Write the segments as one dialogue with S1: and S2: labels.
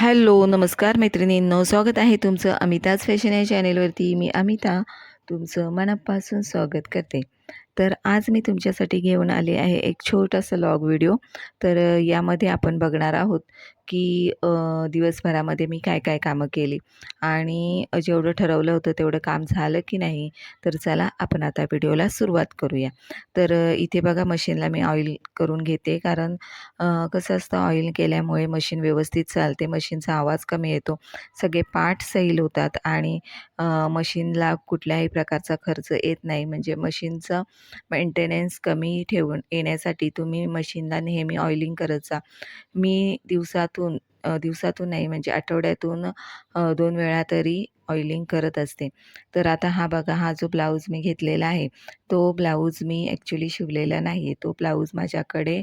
S1: Hello नमस्कार मैत्रिणींनो स्वागत आहे तुमचं अमिताज फॅशन या चॅनेलवरती मी अमिता. तुमचं मनापासून स्वागत करते. तर आज मी तुमच्यासाठी घेऊन आले आहे एक छोटासा लॉग व्हिडिओ तर यामध्ये आपण बघणार आहोत की दिवसभरामध्ये मी काय काय कामं केली आणि जेवढं ठरवलं होतं तेवढं काम झालं की नाही तर चला आपण आता व्हिडिओला सुरुवात करूया. तर इथे बघा मशीनला मी ऑइल करून घेते कारण कसं असतं ऑइल केल्यामुळे मशीन व्यवस्थित चालते मशीनचा आवाज कमी येतो सगळे पार्ट सैल होतात आणि मशीनला कुठल्याही प्रकारचा खर्च येत नाही. म्हणजे मशीनचं मेंटेनन्स कमी ठेवून येण्यासाठी तुम्ही मशीनला नेहमी ऑइलिंग करत जा मी दिवसातून दिवसातून नाही म्हणजे आठवड्यातून दोन वेळा तरी ऑइलिंग करत असते. तर आता हा बघा हा जो ब्लाऊज मी घेतलेला आहे, तो ब्लाऊज मी ॲक्च्युली शिवलेला नाही आहे. तो ब्लाऊज माझ्याकडे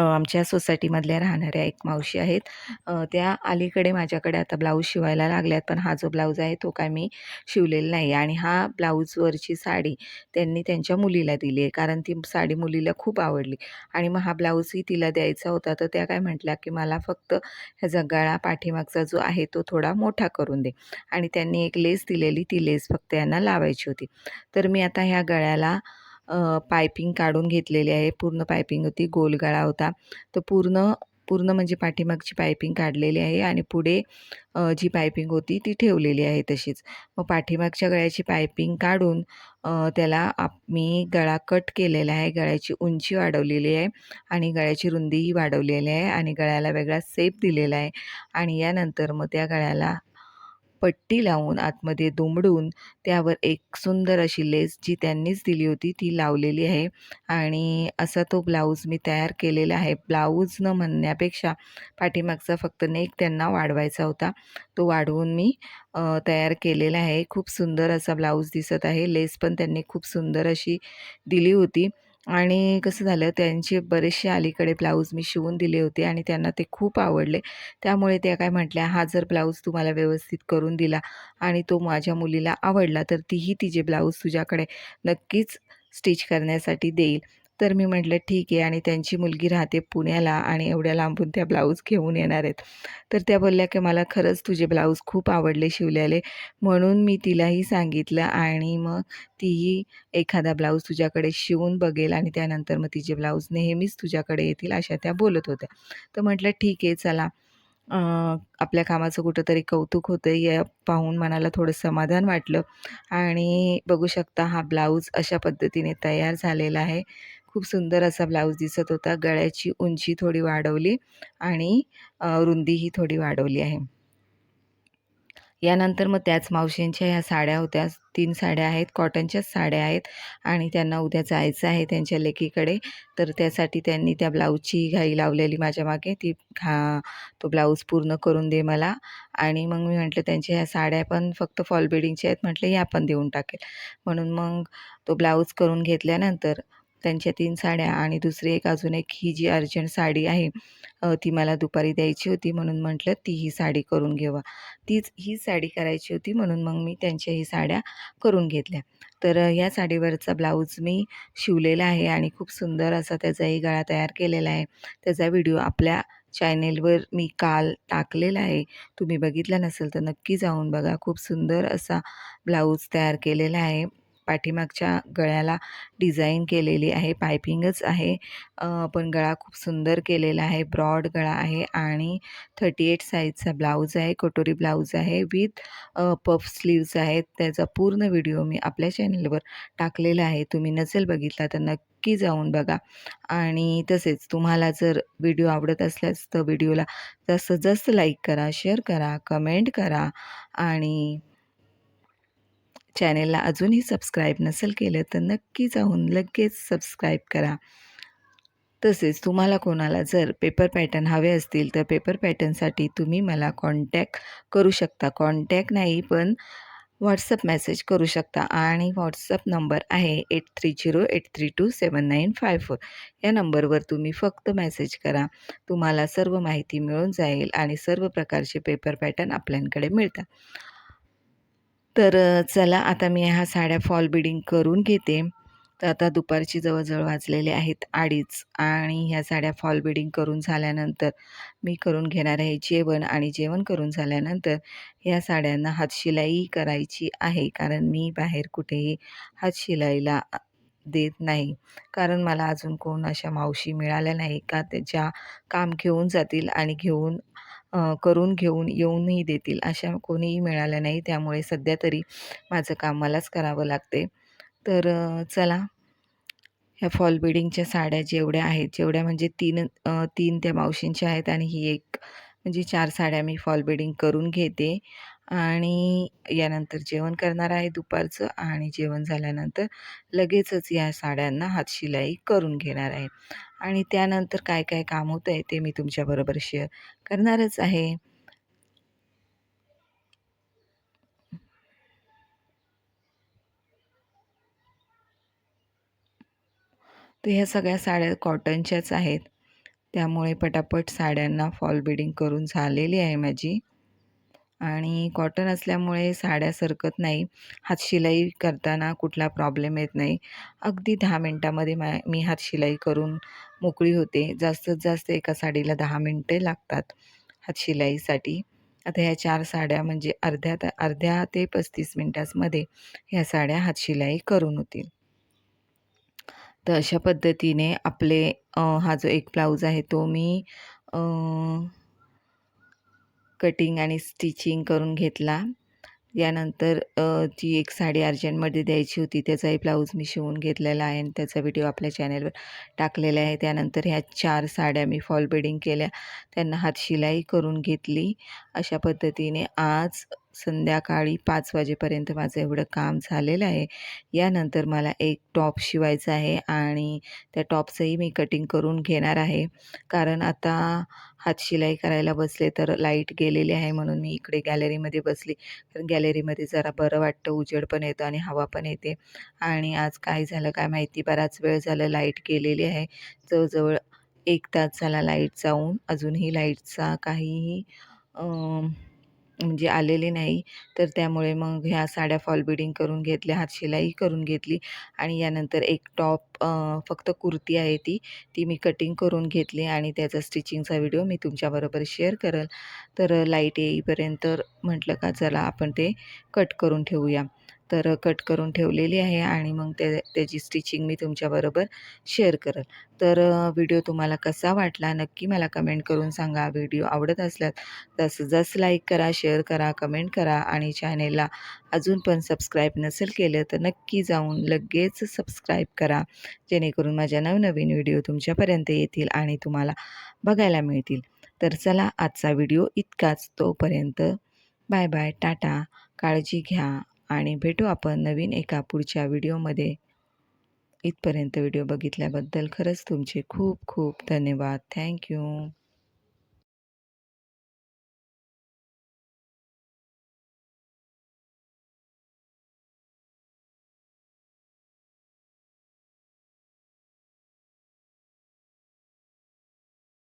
S1: आमच्या सोसायटीमधल्या राहणाऱ्या एक मावशी आहेत. त्या अलीकडे माझ्याकडे आता ब्लाऊज शिवायला लागल्यात. पण हा जो ब्लाऊज आहे तो काय मी शिवलेला नाही आणि हा ब्लाऊजवरची साडी त्यांनी त्यांच्या मुलीला दिली आहे. कारण ती साडी मुलीला खूप आवडली आणि मग हा ब्लाऊजही तिला द्यायचा होता. तर त्या काय म्हटल्या, की मला फक्त ह्याचा गळा पाठीमागचा जो आहे तो थोडा मोठा करून दे आणि त्यांनी एक लेस दिलेली ती लेस फक्त यांना लावायची होती. तर मी आता ह्या गळ्याला पायपिंग काढून घेतलेली आहे. पूर्ण पायपिंग होती, गोल गळा होता. तर पूर्ण पूर्ण म्हणजे पाठीमागची पायपिंग काढलेली आहे आणि पुढे जी पायपिंग होती ती ठेवलेली आहे तशीच. मग पाठीमागच्या गळ्याची पायपिंग काढून त्याला आप मी गळा कट केलेला आहे. गळ्याची उंची वाढवलेली आहे आणि गळ्याची रुंदीही वाढवलेली आहे आणि गळ्याला वेगळा सेप दिलेला आहे आणि यानंतर मग त्या गळ्याला पट्टी लावून आतमध्ये दुमडून त्यावर एक सुंदर अशी लेस जी त्यांनीच दिली होती ती लावलेली आहे आणि असा तो ब्लाऊज मी तयार केलेला आहे. ब्लाऊज न म्हणण्यापेक्षा पाठीमागचा फक्त नेक त्यांना वाढवायचा होता. तो वाढवून मी तयार केलेला आहे. खूप सुंदर असा ब्लाऊज दिसत आहे. लेस पण त्यांनी खूप सुंदर अशी दिली होती आणि कसं झालं त्यांचे बरेचसे अलीकडे ब्लाऊज मी शिवून दिले होते आणि त्यांना ते खूप आवडले. त्यामुळे त्या काय म्हटल्या, "हा जर ब्लाऊज तुम्हाला व्यवस्थित करून दिला आणि तो माझ्या मुलीला आवडला, तर तीही तिचे ब्लाऊज तुझ्याकडे नक्कीच स्टिच करण्यासाठी देईल." तर मी म्हटलं, "ठीक आहे." आणि त्यांची मुलगी राहते पुण्याला आणि एवढ्या लांबून त्या ब्लाऊज घेऊन येणार आहेत. तर त्या बोलल्या, की "मला खरंच तुझे ब्लाऊज खूप आवडले शिवलेले." म्हणून मी तिलाही सांगितलं आणि मग तीही एखादा ब्लाऊज तुझ्याकडे शिवून बघेल आणि त्यानंतर मग तिचे ब्लाऊज नेहमीच तुझ्याकडे येतील, अशा त्या बोलत होत्या. तर म्हटलं, "ठीक आहे, चला." आपल्या कामाचं कुठंतरी कौतुक होतं या पाहून मनाला थोडं समाधान वाटलं आणि बघू शकता हा ब्लाऊज अशा पद्धतीने तयार झालेला आहे. खूप सुंदर असा ब्लाऊज दिसत होता. गळ्याची उंची थोडी वाढवली आणि रुंदीही थोडी वाढवली आहे. यानंतर मग त्याच मावशींच्या ह्या साड्या होत्या. तीन साड्या आहेत, कॉटनच्याच साड्या आहेत आणि त्यांना उद्या जायचं आहे त्यांच्या लेकीकडे. तर त्यासाठी त्यांनी त्या ब्लाऊजची घाई लावलेली माझ्या मागे, ती घा तो ब्लाऊज पूर्ण करून दे मला आणि मग मी म्हटलं त्यांच्या ह्या साड्या पण फक्त फॉल बिडिंगच्या आहेत. म्हटलं ह्या पण देऊन टाकेल. म्हणून मग तो ब्लाऊज करून घेतल्यानंतर त्यांच्या तीन साड्या आणि दुसरी एक अजून एक ही जी अर्जंट साडी आहे ती मला दुपारी द्यायची होती म्हणून म्हटलं ती ही साडी करून घेवा. तीच ही साडी करायची होती म्हणून मग मी त्यांच्याही साड्या करून घेतल्या. तर ह्या या साडीवरचा ब्लाऊज मी शिवलेला आहे आणि खूप सुंदर असा त्याचाही गळा तयार केलेला आहे. त्याचा व्हिडिओ आपल्या चॅनेलवर मी काल टाकलेला आहे. तुम्ही बघितला नसेल तर नक्की जाऊन बघा. खूप सुंदर असा ब्लाऊज तयार केलेला आहे. पाठीमागच्या गळ्याला डिझाईन केलेली आहे, पायपिंगच आहे. पण गळा खूप सुंदर केलेला आहे. ब्रॉड गळा आहे आणि थर्टी एट साईजचा ब्लाऊज आहे. कटोरी ब्लाऊज आहे विथ पफ स्लीव्ज आहेत. त्याचा पूर्ण व्हिडिओ मी आपल्या चॅनलवर टाकलेला आहे. तुम्ही नसेल बघितला तर नक्की जाऊन बघा आणि तसेच तुम्हाला जर व्हिडिओ आवडत असल्यास तर व्हिडिओला जास्तीत जास्त लाईक करा, शेअर करा, कमेंट करा आणि चॅनेलला अजूनही सबस्क्राईब नसेल केलं तर नक्की जाऊन लगेच सबस्क्राईब करा. तसेच तुम्हाला कोणाला जर पेपर पॅटर्न हवे असतील तर पेपर पॅटर्नसाठी तुम्ही मला कॉन्टॅक्ट करू शकता. कॉन्टॅक्ट नाही पण व्हॉट्सअप मेसेज करू शकता आणि व्हॉट्सअप नंबर आहे 8308327954 या नंबरवर तुम्ही फक्त मेसेज करा. तुम्हाला सर्व माहिती मिळून जाईल आणि सर्व प्रकारचे पेपर पॅटर्न आपल्याकडे मिळतात. तर चला आता मी ह्या साड्या फॉल बिडिंग करून घेते. तर आता दुपारची जवळजवळ वाजलेले आहेत अडीच आणि ह्या साड्या फॉल बिडिंग करून झाल्यानंतर मी करून घेणार आहे जेवण आणि जेवण करून झाल्यानंतर ह्या साड्यांना हातशिलाई करायची आहे. कारण मी बाहेर कुठेही हातशिलाईला देत नाही. कारण मला अजून कोण अशा मावशी मिळाल्या नाही का? त्याच्या काम घेऊन जातील आणि घेऊन करून घेऊन येऊनही देतील अशा कोणीही मिळाल्या नाही. त्यामुळे सध्या तरी माझं काम मलाच करावं लागते. तर चला. ह्या फॉल बिडिंगच्या साड्या जेवढ्या आहेत जेवढ्या म्हणजे तीन तीन त्या मावशींच्या आहेत आणि ही एक म्हणजे चार साड्या मी फॉल बिडिंग करून घेते. आणि यानंतर जेवण करणार आहे दुपारचं आणि जेवण झाल्यानंतर लगेचच या साड्यांना हातशिलाई करून घेणार आहे. आणि त्यानंतर काय काय काम होतं आहे ते मी तुमच्याबरोबर शेअर करणारच आहे. तर ह्या सगळ्या साड्या कॉटनच्याच आहेत. त्यामुळे पटापट साड्यांना फॉल बिडिंग करून झालेली आहे माझी. आणि कॉटन असल्यामुळे साड्या सरकत नाही. हातशिलाई करताना कुठला प्रॉब्लेम येत नाही. अगदी दहा मिनटामध्ये मा मी हातशिलाई करून मोकळी होते. जास्तीत जास्त एका साडीला दहा मिनटे लागतात हातशिलाईसाठी आता ह्या चार साड्या म्हणजे अर्ध्या अर्ध्या ते पस्तीस मिनटासमध्ये ह्या साड्या हातशिलाई करून होतील. तर अशा पद्धतीने आपले हा जो एक ब्लाऊज आहे तो मी कटिंग आणि स्टिचिंग करून घेतला. यानंतर जी एक साडी अर्जंटमध्ये द्यायची होती त्याचाही ब्लाऊज मी शिवून घेतलेला आहे आणि त्याचा व्हिडिओ आपल्या चॅनलवर टाकलेला आहे. त्यानंतर ह्या चार साड्या मी फॉल बेडिंग केल्या. त्यांना हातशिलाई करून घेतली. अशा पद्धतीने आज संध्याकाळी पाच वाजेपर्यंत माझं एवढं काम झालेलं आहे. यानंतर मला एक टॉप शिवायचा आहे आणि त्या टॉपचंही मी कटिंग करून घेणार आहे. कारण आता हातशिलाई करायला बसले तर लाइट गेलेली आहे म्हणून मी इकडे गॅलरीमध्ये बसली. कारण गॅलरीमध्ये जरा बरं वाटतं उजेड पण येतं आणि हवा पण येते. आणि आज काय झालं काय माहिती बराच वेळ झालं लाइट गेलेली आहे. जवळजवळ एक तास झाला लाइट जाऊन. अजूनही लाईटचा काहीही म्हणजे आलेले नाही. तर त्यामुळे मग ह्या साड्या फॉल बिडिंग करून घेतल्या हातशिलाई करून घेतली आणि यानंतर एक टॉप फक्त कुर्ती आहे ती. ती मी कटिंग करून घेतली आणि त्याचा स्टिचिंगचा व्हिडिओ मी तुमच्याबरोबर शेअर करेल. तर लाइट येईपर्यंत म्हटलं का चला आपण ते कट करून ठेवूया. तर कट करून ठेवलेली आहे आणि मग त्या त्याची स्टिचिंग मी तुमच्याबरोबर शेअर करेल. तर व्हिडिओ तुम्हाला कसा वाटला नक्की मला कमेंट करून सांगा. व्हिडिओ आवडत असल्यास तसं जसं लाईक करा शेअर करा कमेंट करा आणि चॅनेलला अजून पण सबस्क्राईब नसेल केलं तर नक्की जाऊन लगेच सबस्क्राईब करा. जेणेकरून माझ्या नवनवीन व्हिडिओ तुमच्यापर्यंत येतील आणि तुम्हाला बघायला मिळतील. तर चला आजचा व्हिडिओ इतकाच. तोपर्यंत बाय बाय टाटा. काळजी घ्या. आणि भेटू आपण नवीन एका पुढच्या व्हिडिओमध्ये. इथपर्यंत व्हिडिओ बघितल्याबद्दल खरंच तुमचे खूप खूप धन्यवाद. थँक्यू